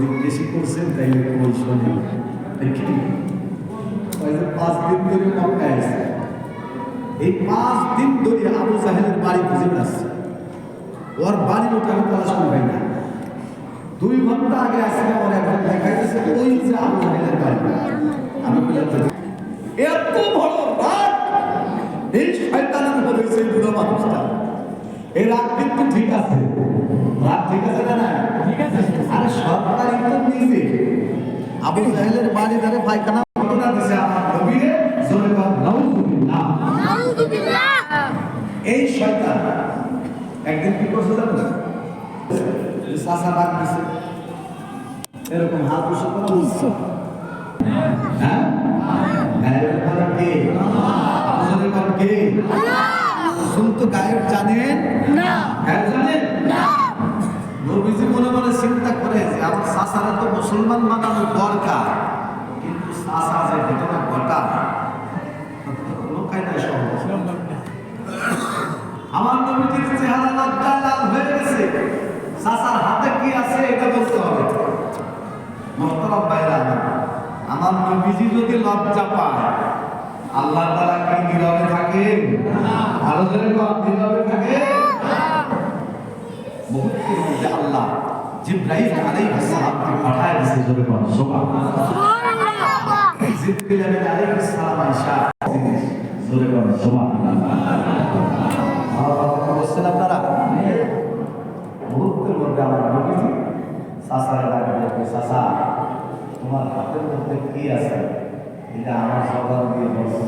জিজ্ঞেস করছেন তাই ওই শোনে যে পাঁচ দিন ধরে মক্কায় আছে। এই পাঁচ দিন ধরে আবু জাহেলের বাড়ি খুঁজে বেড়াচ্ছে ওর বাড়ির ওটা আমি তালাশ করি পাই না। দুই ঘণ্টা আগে আসলে আমার একজন দেখা গেছে ওই যে আবু জাহেলের বাড়ি। আমি বললাম, এত বড় রাগ! এই শয়তানের সেই বুড়ো মানুষটা। এই রাগ কিন্তু ঠিক আছে। রাগ ঠিক আছে না না ঠিক আছে আরে সরকারি তো নিজে আবু জাহেলের বাড়ি ধারে পায়খানা ঘটনা দিছে আমার নবীরে জোরে কর নাউজুবিল্লাহ। এই শয়তান। একদিন কি করছে জানেন চাষা ডাক দিছে। এরকম হাত উঁচু করে হ্যাঁ? উপরে কে? আপনাদের উপর কে শুনতো গায়েব জানেন গায়েব জানেন নবীজি মনে মনে চিন্তা করে যে আমার চাষারা তো মুসলমান বানানো দরকার কিন্তু চাষা যে ঘটনা ঘটা লোকাই নাই সহজ আমার নবীজির চেহারা লজ্জায় লাল হয়ে গেছে চাচার হাতে কি আছে এটা বলতে হবে মোহতরম বাইরা আমার নবীজি যদি লজ্জা পায় আল্লাহ তাআলা কি নীরবে থাকে আরও জোরে নীরবে থাকে মুহূর্তের মধ্যে আল্লাহ জিব্রাইল আলাইহিস সালামকে পাঠায় দিয়েছে জোরে কর সুবহানাল্লাহ। জিব্রাইল আলাইহিস সালাম আয়েশা জোরে সুবহানাল্লাহ। বুঝছেন আপনারা? মুহূর্তের মধ্যে আমার নবীজি চাষারা ডাকে বলবে চাষা তোমার মধ্যে কি আছে? এটা আমার সবার দিয়ে বলছো।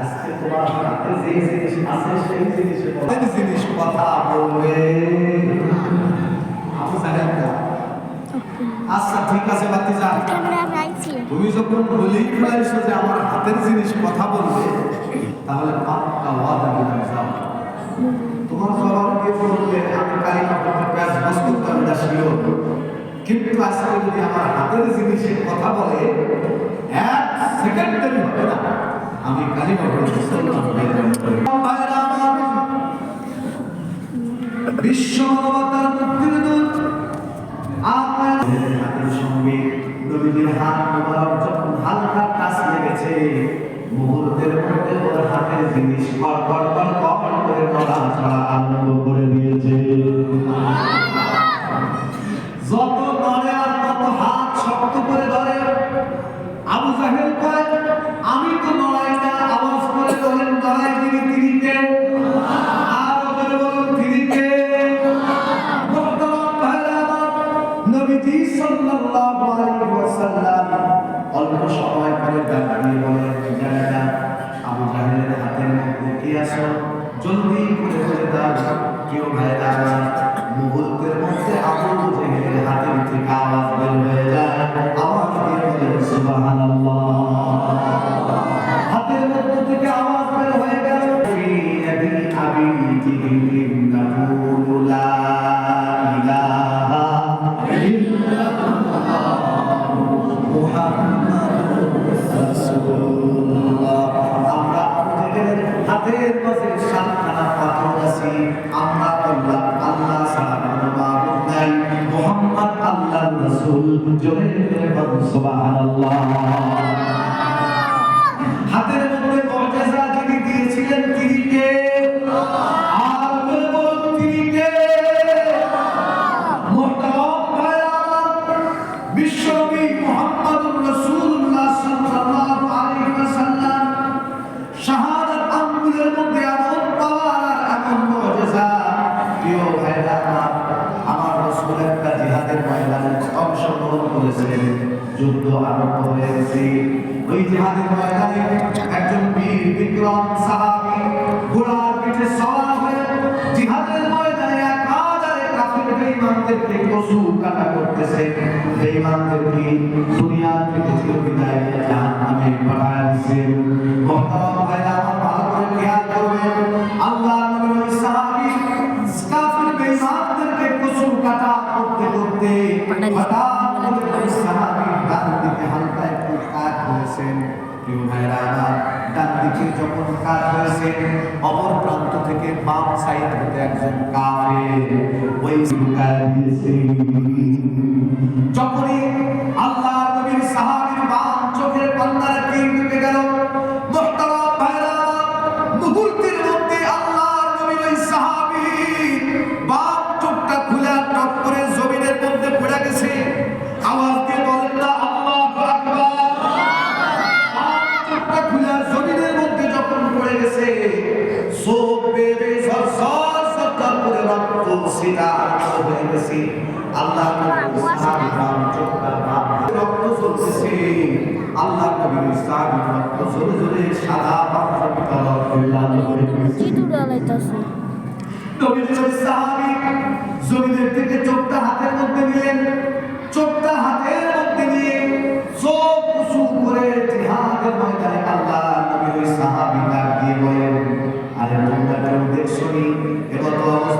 আজকে তোমার হাতে যে জিনিস আছে সেই জিনিসের জিনিস কথা বলবে। আমি জানি না। আচ্ছা ঠিক আছে বাতি যা তুমি যখন বলেই ফেলাইছো যে আমার হাতের জিনিস কথা বলবে তাহলে পাক্কা ওয়াদা দিলাম যাও। তোমার জবাব দিয়ে বলবে আমি কালিমা পড়তে প্যাস বস্তু না শিওর কিন্তু আজকে যদি আমার হাতের জিনিসের কথা বলে এক সেকেন্ড দেরি হবে না। আমি আমার, বিশ্ব মানবতার মুক্তির দূত। হাতের সঙ্গে নবীজির হাত মোবারক যখন হালকা কাজ লেগেছে মুহূর্তের মধ্যে ওর হাতের জিনিস কর কর কর কর আরম্ভ করে দিয়েছে। মধ্যে কি আছে জলদি করে বলে দাও কেউ ভাইরা আমার মুহূর্তের মধ্যে আবু জাহেলের হাতের থেকে আওয়াজ বের হয়ে যায় আওয়াজ দিয়ে বলেন সুবহানাল্লাহ হাতের মধ্যে থেকে আওয়াজ বের হয়ে গেল ফি ইয়াদি আবি জিহিল নাকুলু লা ইলাহা ইল্লাল্লাহ মুহাম্মাদুর হাতের মাঝে সাতখানা পাথর আছে আমরা বললাম, আল্লাহ ছাড়া কোনো মাবুদ নাই। মুহাম্মদ আল্লাহর রাসূল। জোরে করে বলুন, সুবহানাল্লাহ। জিহাদের ময়দানে একজন বীর বিক্রম সাহাবি, ঘোড়ার পিঠে সওয়ার হয়ে জিহাদের ময়দানে এক হাজারে কাফির বেঈমানদেরকে কসু কাটা করতেছে। বেঈমানদেরকে দুনিয়া থেকে চিরবিদায় জাহান্নামে পাঠায় দিয়েছে মহতারাম ভাইরা কাজ হয়েছে অপর প্রান্ত থেকে বাম সাইড হতে একজন কাফে ওই যখনই আল্লাহ নবীর সাহাবির বাম চোখের পান্তারা তীর ডুবে গেল আল্লাহ রক্ত চলতেছে আল্লাহ নবী মুসার রক্ত জোরে জোরে সাদা পাথর কলম কল্যাণ করে নবীর সাহাবী জমিনের থেকে চোখটা হাতের মধ্যে নিলেন চোখটা হাতের মধ্যে নিয়ে চোখ উঁচু করে জিহাদের ময়দানে আল্লাহ নবীর সাহাবী ডাক দিয়ে বলেন আরে তোমরা কেউ দেখছ নি এবার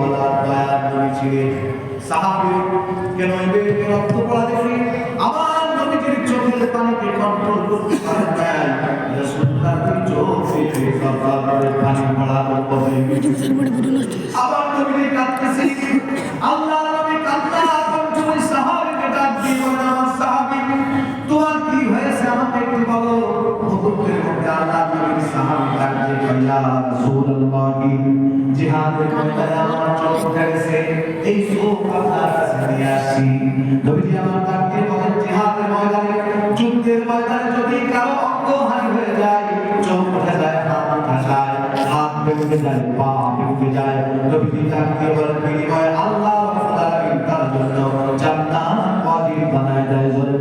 ওয়ালার দয়ার নবী ছিলেন। সাহাবি কেন এদের রক্ত পড়া দেখে? আমার নবীজির চোখের পানিকে কন্ট্রোল করতে পারে নাই। রাসূলুল্লাহ চোখ থেকে পানি পড়া আল্লাহ আল্লাহ হাত উঠে যায় আল্লাহ বানায় দেয়। জোরে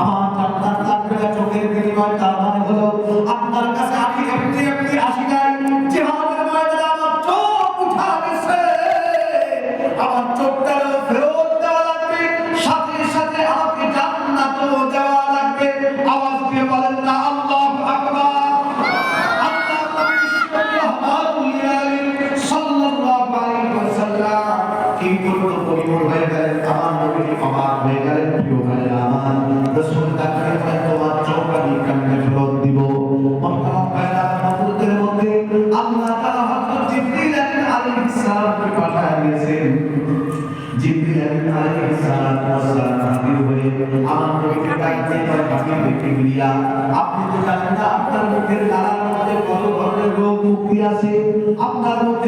আমার চোখের বিনিময় তার মানে হলো আপনার কাছে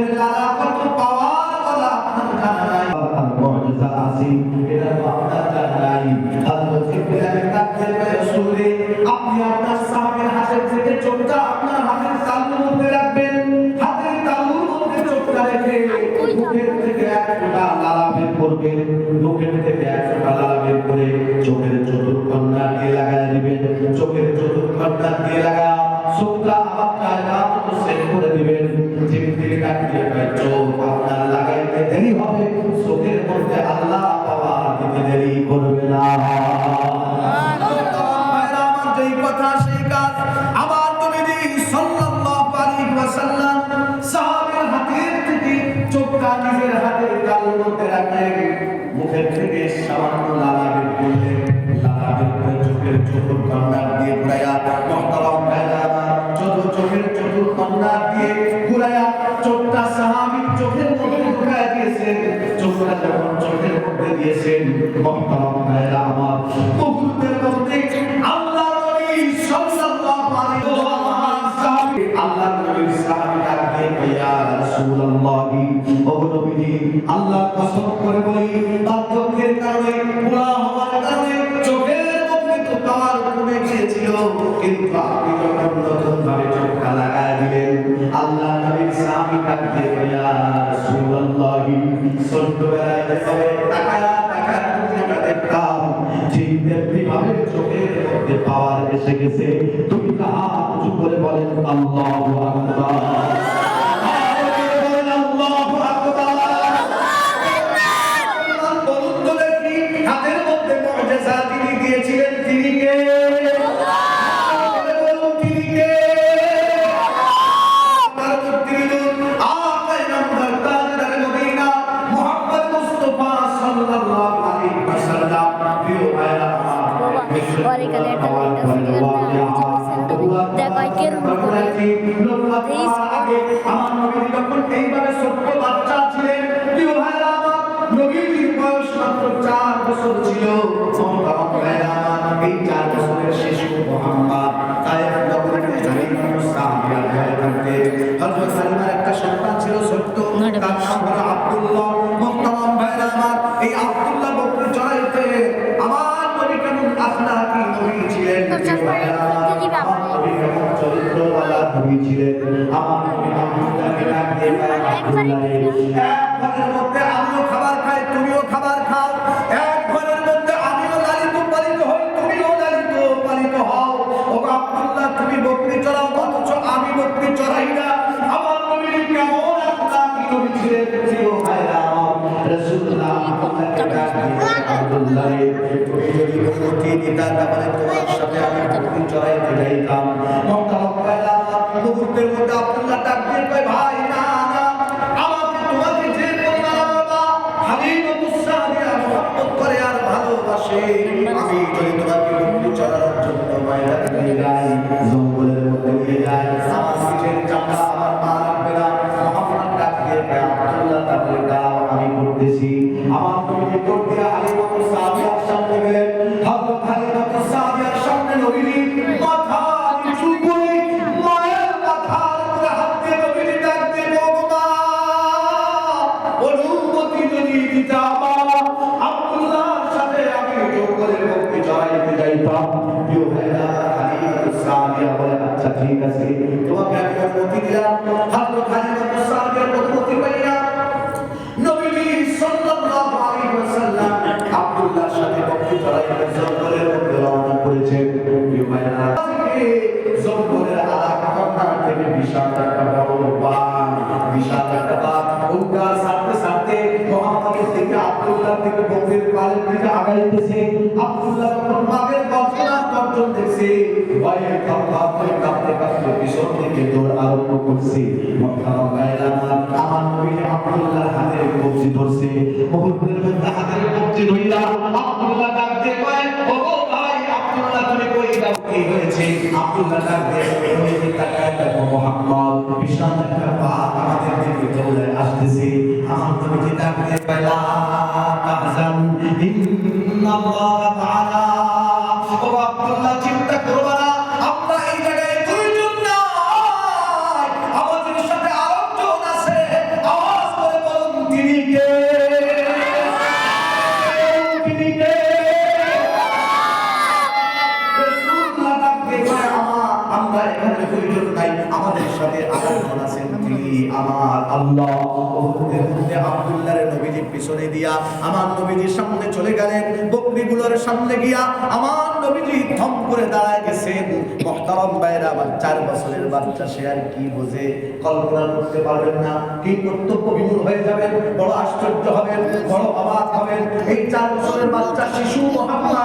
verdad দিয়েছেন আল্লাহ সাল্লাল্লাহু নবীর সাহাবী ডাক দিয়ে ইয়া আল্লাহ কসম করে বলি বার্ধক্যের কারণে বুড়া হওয়ার কারণে চোখের মধ্যে তো তার কমে গিয়েছিল কিন্তু আপনি যখন নতুন ভাবে চোখটা লাগায় দিলেন আল্লাহ নবীর সাহাবী ডাক দিয়ে ইয়া রাসূলুল্লাহি ছোটবেলায় যেভাবে তাকায়া তাকায়া দুনিয়াটা দেখতাম ঠিক চোখের মধ্যে পাওয়ার এসে গেছে তুমি তাহা উঁচু করে বলেন আল্লাহু আকবার। বলেন আল্লাহু আকবার। বলুন তো দেখি হাতের মধ্যে মুআজিজা তিনি কে? তিনি কে? তার নাম হলো আব্দুল্লাহ। মহতারাম ভাইরা আমার এই আব্দুল্লাহ বকরি চড়াইতে আমার নবী কেমন আখলাকি নবী ছিলেন? আমার। নবী কেমন চরিত্রওয়ালা নবী ছিলেন? আমার নবী আব্দুল্লাহকে ডাক দিয়ে বলেন, একবারে আব্দুল্লাহ রে, এক ঘরের মধ্যে মুহূর্তের আচ্ছা ঠিক আছে তোমাকে আমি অনুমতি দিলাম। হযরত হালিমুস সাদিয়ার অনুমতি সাল্লাল্লাহু আলাইহি ওয়াসাল্লাম আব্দুল্লাহর সাথে চড়াইতে জঙ্গলের মধ্যে রওনা করেছেন জঙ্গলের আলাদা থেকে বিশাল একটা বড় বাঘ বিশাল বাঘ উল্কা সাথে সাথে থেকে আব্দুল্লাহ থেকে আগাইতেছে। আব্দুল্লাহ গর্জন দেখছে ভয়ে কাঁপা কাঁপতে কাঁপতে পিছন থেকে দৌড় আরম্ভ করছে আমার নবী আব্দুল্লাহর হাতে কবজি ধরছে। মুহূর্তের মধ্যে হাতের কবজি ধইরা আব্দুল্লাহ ডাক দিয়ে ও ভাই, আব্দুল্লাহ, তুমি কই যাও কি হয়েছে? আব্দুল্লাহ ডাক তুমি তাকায় দেখো মোহাম্মদ, বিশাল একটা বাঘ আমাদের দিকে দৌড়ে আসতেছে। আমার নবীজি ডাক দিয়ে কয়, লা ইন্নাল্লাহ চলে গেলেন। বকরিগুলোর সামনে গিয়া আমার নবীজি থম করে দাঁড়ায় গেছেন। মহতারম বাইরা আমার চার বছরের বাচ্চা, সে আর কি বোঝে? কল্পনা করতে পারবেন না। কি কর্তব্য বিমূল হয়ে যাবেন, বড় আশ্চর্য হবেন, বড় অবাক হবেন। এই চার বছরের বাচ্চা শিশু মোহাম্মদ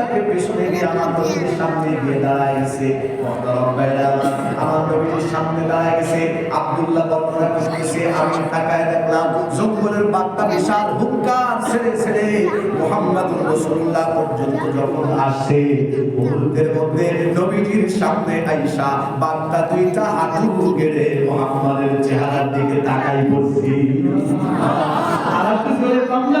তাকে পেছনে দিয়ে আমার নবীর সামনে গিয়ে দাঁড়ায় গেছে আমার নবীর সামনে দাঁড়ায় গেছে আব্দুল্লাহ আমি তাকায় দেখলাম জঙ্গলের বার্তা বিশাল হুঙ্কার ছেড়ে ছেড়ে রসুল্লাহ পর্যন্ত যখন আসে মুহূর্তের মধ্যে নবীজির সামনে আইসা বার্তা দুইটা গেড়ে মোহাম্মদের চেহারার দিকে তাকাই পড়ছি আর একটু করে বাংলা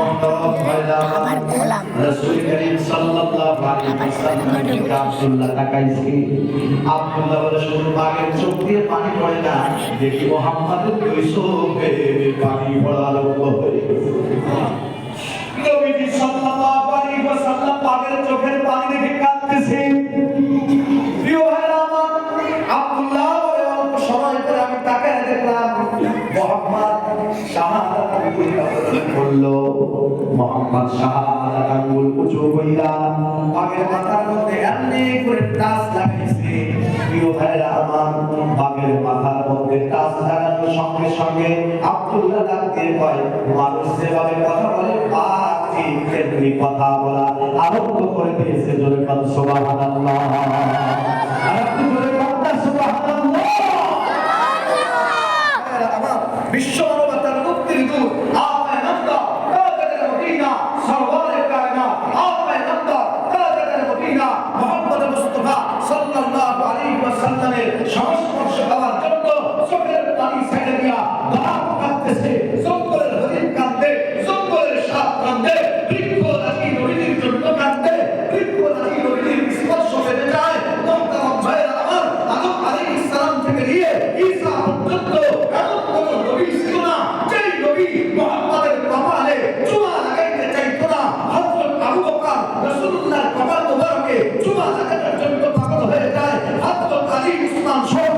আমার গোলাম রাসূল করিম সাল্লাল্লাহু আলাইহি ওয়াসাল্লামের আব্দুল্লাহ তাকাইছি আব্দুল্লাহ বলে শুধু বাগের চোখ দিয়ে পানি পড়ে না দেখি চোখের পানি দেখে কাঁদতেছেন। কি মোহাম্মদ আঙ্গুল উঁচু কইরা বাঘের মাথার মধ্যে এমনি করে টাচ লাগাইছে। প্রিয় ভাইরা আমার, বাঘের মাথার মধ্যে টাচ লাগানোর সঙ্গে সঙ্গে আব্দুল্লাহ মানুষ যেভাবে কথা বলে, বাঘ তেমনি কথা বলা আরম্ভ করে দিয়েছে বিশ্ব সন্তানের সংস্পর্শ পাওয়ার জন্য চোখের পানি ছেড়ে দিয়া আলী ইসলাম সহ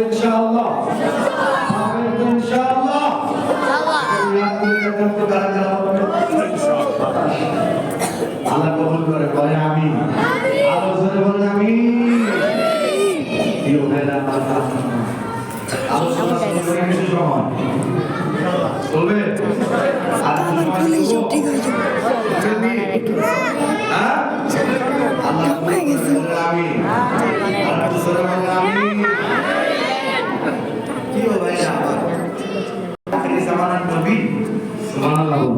ইনশাআল্লাহ। পারবেন তো ইনশাআল্লাহ। আল্লাহ কবুল করে বলে আমি আরও জোরে বলে আমি প্রিয় ভাইরা আল্লাহ আমি হ্যাঁ? আল্লাহ আমি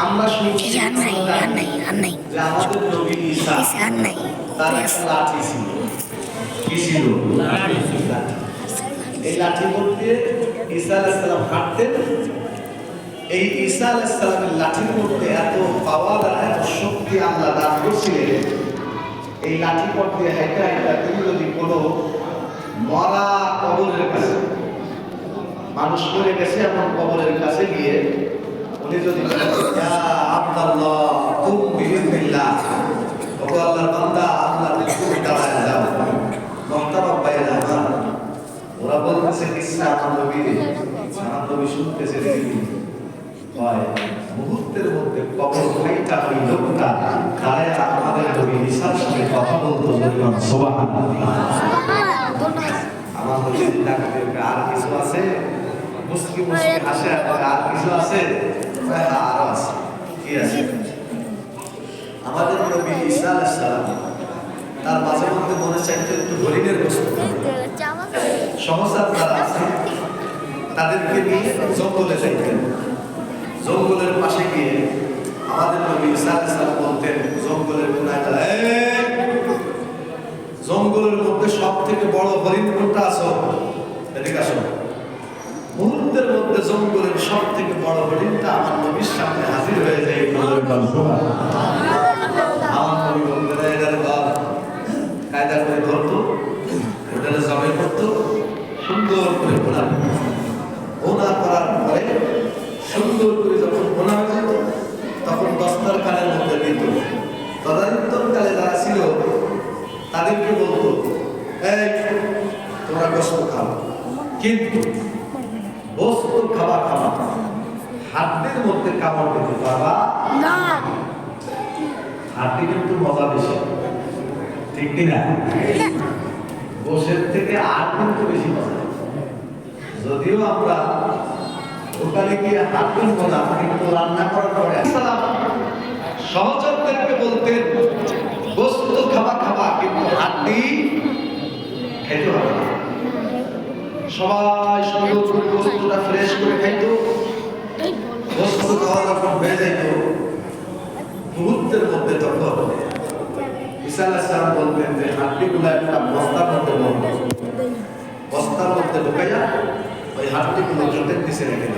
আমরা শুনছি আর নাই আর লাঠি ছিল এই ঈসা আলাইসালামের লাঠির মধ্যে এত পাওয়ার আর এত শক্তি আল্লাহ দান করছিলেন এই লাঠি পথ দিয়ে হাইটা হাইটা তিনি যদি কোনো মরা কবরের কাছে মানুষ মরে গেছে এমন কবরের কাছে গিয়ে উনি যদি বিইذنিল্লাহ ওগো আল্লাহর বান্দা আল্লাহর হুকুমে দাঁড়ায় যাও। ভাইয়েরা আমার ওরা বলতেছে কিসা আমার নবী আমার নবী শুনতেছে হয় মুহূর্তের মধ্যে কবর খাইটা ওই লোকটা দাঁড়ায় আমাদের নবী সাথে কথা বলতো বললাম সুবহানাল্লাহ। আমার নবী আর কিছু আছে? মুসকি মুসকি হাসে আর কিছু আছে? হ্যাঁ, আরও আছে। কি আছে? আমাদের নবী ঈসা আলাইহিস সালাম তার মাঝে মধ্যে মনে চাইতো একটু হরিণের খাবে। যারা আছে। তাদেরকে নিয়ে জঙ্গলে যাইতেন। জঙ্গলের পাশে গিয়ে আমাদের নবী ঈসা আলাইহিস সালাম বলতেন জঙ্গলের কোনায় জঙ্গলের মধ্যে সব থেকে বড় হরিণ কোনটা আছো? এদিকে আসো মুহূর্তের মধ্যে জঙ্গলের সব থেকে বড় হরিণটা আমার নবীর সামনে হাজির হয়ে যায়। আমার নবী বলতেন এটার বাপ কায়দা করে করতো, সুন্দর করে বোনা বোনা করার পরে সুন্দর করে যখন বোনা হয়ে তখন দস্তার কানের মধ্যে দিত। তদানীন্তনকালে যারা ছিল, তাদেরকে বলতো, এই, তোমরা গোস্ত খাও। কিন্তু বস্তু খাওয়া খাওয়া হাতের মধ্যে কামড় দিতে পারবা? হাতে কিন্তু মজা বেশি। ঠিক কিনা? গোসের থেকে আর কিন্তু বেশি মজা। যদিও আমরা ওখানে গিয়ে হাত না কিন্তু রান্না করার পরে সহচরদেরকে বলতেন বস্তু খাবা খাবা কিন্তু হাড্ডি খেতে হবে না। সবাই সুন্দর করে ফ্রেশ করে খাইতো বস্তু খাওয়া যখন হয়ে যাইত মুহূর্তের মধ্যে তখন আলাইহিস সালাম বলতেন যে হাড্ডিগুলো একটা বস্তার মধ্যে বন্ধ বস্তার মধ্যে ঢুকাইয়া ওই হাড্ডিগুলো জোটের নিচে রেখে দিত।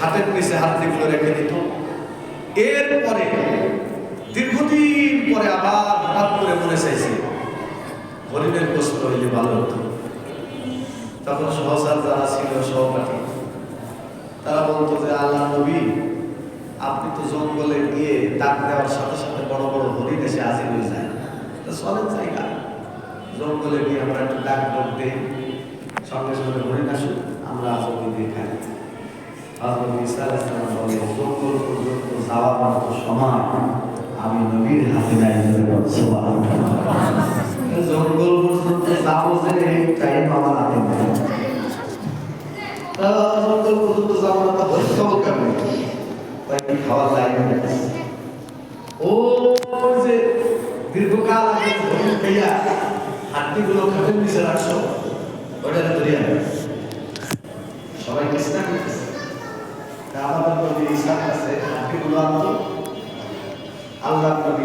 হাতের নিচে হাড্ডিগুলো রেখে দিত। এরপরে, দীর্ঘদিন পরে আবার হঠাৎ করে মনে চাইছে হরিণের গোস্ত হইলে ভালো হতো। তখন সহসার যারা ছিল, সহপাঠী, তারা বলতো যে আল্লাহ নবী, আপনি তো জঙ্গলে গিয়ে ডাক দেওয়ার সাথে সাথে বড় বড় হরিণ এসে হাজির হয়ে যায়। চলেন জায়গা। জঙ্গলে গিয়ে আমরা একটু ডাক দিই, সঙ্গে সঙ্গে হরিণ আসুন আমরা জমি দিয়ে খাই। জঙ্গল পর্যন্ত যাওয়ার আমি নবীর হাতে সুবহানাল্লাহ। জঙ্গল পর্যন্ত যাব যে তাই খাওয়ার লাইন ও যে দীর্ঘকাল আগে হরিণ খাইয়া হাড্ডিগুলো খাটের নিচে রাখছো ওটা ধরিয়া সবাই চেষ্টা করতেছে। আমাদের আল্লাহ নবী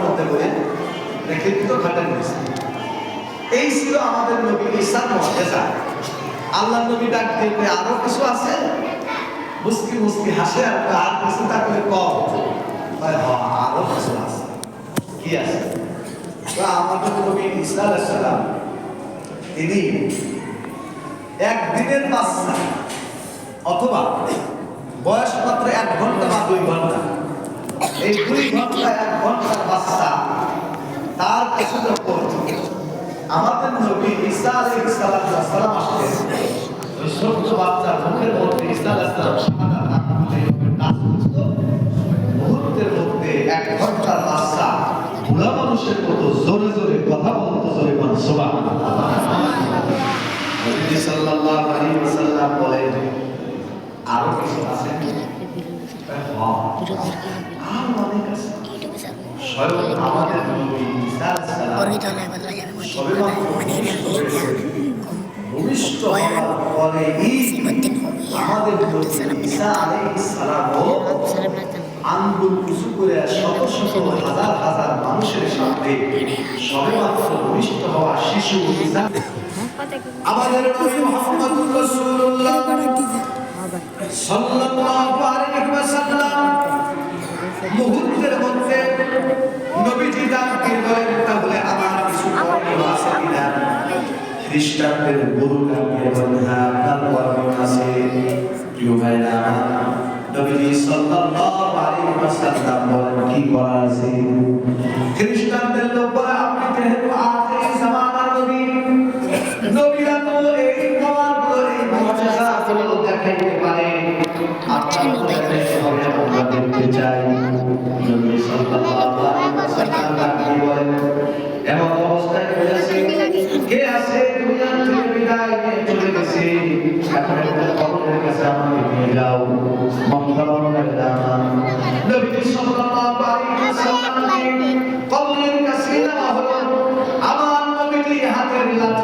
রেখে ঘাটের নিচে এই ছিল আমাদের নবী ঈসার মর্যাদা আল্লাহ নবী ডাক দিয়ে আরও কিছু আছে? মুস্কি মুস্কি হাসে আর আর কিছু থাকলে কম আরও কিছু আছে। কি আছে? আমাদের নবী ঈসা আলাইহিস সালাম, তিনি একদিনের বাচ্চা, অথবা বয়স মাত্র এক ঘণ্টা বা দুই ঘণ্টা। এই দুই ঘণ্টা এক ঘণ্টার বাচ্চা তার কাছে যখন আমাদের নবী ঈসা আলাইহিস সালাম সালাম আসতেন ওই ছোট্ট বাচ্চার মুখের মধ্যে ঈসা আলাইহিস সালাম শাহাদাত আঙ্গুলে কাজ করত। মুহূর্তের মধ্যে এক ঘণ্টার বাচ্চা বুড়া মানুষের মতো জোরে জোরে কথা বলতো জোরে বল, সুবহানাল্লাহ। সাল্লাল্লাহু আলাইহি ওয়াসাল্লাম বলেন, আরও কিছু আছে? হ্যাঁ। আর অনেক আমাদের নবী ঈসা ভূমিষ্ঠ আমাদের নবী ঈসা আলাইহিস সালামও আঙ্গুল উঁচু করে শত শত হাজার হাজার মানুষের হওয়া শিশু ঈসা আমাদের নবী মুহাম্মদুর রাসূলুল্লাহ সাল্লাল্লাহু আলাইহি ওয়াসাল্লাম মুহূর্তের মধ্যে নবীজি ডাকতে বলেন তাহলে আমার কিছু করণীয় আছে কিনা? খ্রিস্টানদের গুরু হ্যাঁ আপনার করণীয় আছে। প্রিয় ভাইরা, নবীজি সাল্লাল্লাহু বলেন, কি করার আছে খ্রিস্টানদের লোক আপনি যেহেতু আখেরি পারে হবে আমরা দেখতে চাই। নবী সাল্লাল্লাহু আলাইহি ওয়াসাল্লাম বলেন এমন অবস্থায় বলেছে কে আছে? দুনিয়া থেকে বিদায় নিয়ে চলে গেছে। এখন একটা কবরের কাছে আমাকে নিয়ে যাও। মক্কার দামান নবী সাল্লাল্লাহু আলাইহি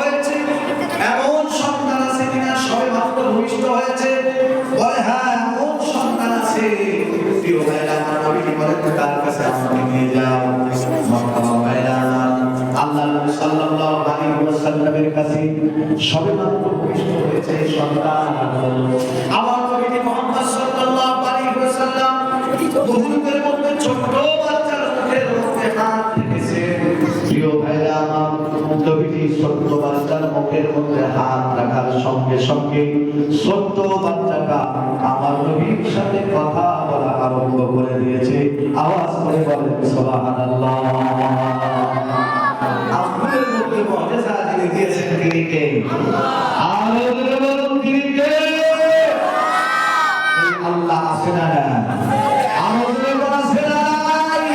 হয়েছে, এমন সন্তান আছে কিনা সবে মাত্র ভূমিষ্ঠ হয়েছে। বলে হ্যাঁ এমন সন্তান আছে। প্রিয় ভাইরা, আমার নবীজি বলেন? তার কাছে আমাকে নিয়ে যাও ভাইরা ছোট্ট বাচ্চার মুখের মধ্যে হাত রেখেছে প্রিয় ভাইরা আমার নবীজি ছোট্ট বাচ্চার মুখের মধ্যে হাত রাখার সঙ্গে সঙ্গে ছোট্ট বাচ্চাটা আমার নবীর সাথে কথা বলা আরম্ভ করে দিয়েছে। আওয়াজ করে বলেন, সুবহানাল্লাহ। আপনাদের মধ্যে মজেজা যিনি দিয়েছেন, তিনি কে? আরও তিনি কে? আল্লাহ আছে না আমাদের আছে নাই?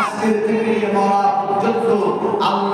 আজকের থেকে মরা পর্যন্ত আল্লাহর